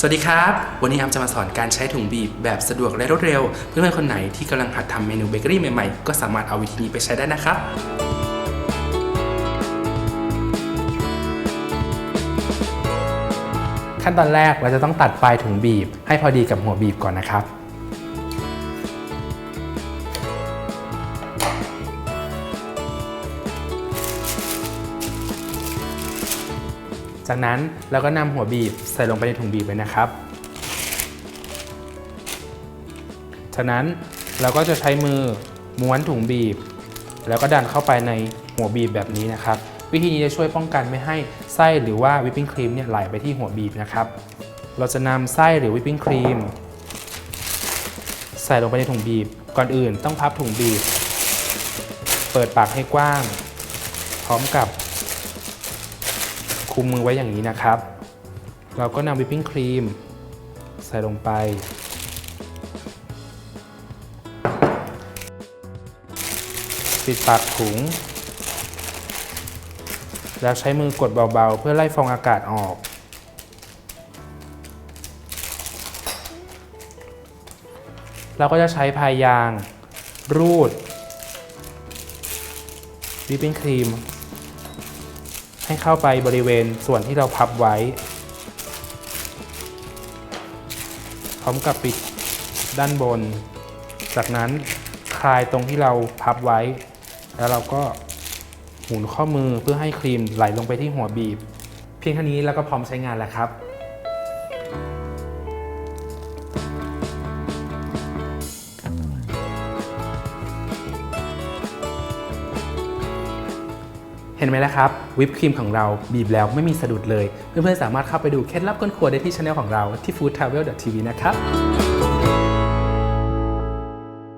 สวัสดีครับ วันนี้อามจะมาสอนการใช้ถุงบีบแบบสะดวกและรวดเร็ว เพื่อนๆคนไหนที่กำลังหัดทำเมนูเบเกอรี่ใหม่ๆ ก็สามารถเอาวิธีนี้ไปใช้ได้นะครับขั้นตอนแรกเราจะต้องตัดปลายถุงบีบให้พอดีกับหัวบีบก่อนนะครับ จากนั้นเราก็นำหัวบีบใส่ลงไปในถุงบีบเลยนะครับ จากนั้นเราก็จะใช้มือม้วนถุงบีบ แล้วก็ดันเข้าไปในหัวบีบแบบนี้นะครับ วิธีนี้จะช่วยป้องกันไม่ให้ไส้หรือว่าวิปปิ้งครีมเนี่ยไหลไปที่หัวบีบนะครับ เราจะนำไส้หรือวิปปิ้งครีมใส่ลงไปในถุงบีบ ก่อนอื่นต้องพับถุงบีบ เปิดปากให้กว้าง พร้อมกับ คุมมือไว้อย่างนี้นะครับ เราก็นำวิปปิ้งครีมใส่ลงไป ปิดปากถุง แล้วใช้มือกดเบาๆ เพื่อไล่ฟองอากาศออก เราก็จะใช้พายยาง รูดวิปปิ้งครีม ให้เข้าไปบริเวณส่วนที่เราพับไว้ พร้อมกับปิดด้านบน จากนั้นคลายตรงที่เราพับไว้ แล้วเราก็หมุนข้อมือเพื่อให้ครีมไหลลงไปที่หัวบีบ เพียงเท่านี้แล้วก็พร้อมใช้งานแล้วครับ เห็นไหมล่ะครับวิปครีมของเราบีบแล้วไม่มีสะดุดเลย เพื่อนๆสามารถเข้าไปดูเคล็ดลับก้นครัวได้ที่ช anel ของเราที่ foodtravel.tv นะครับ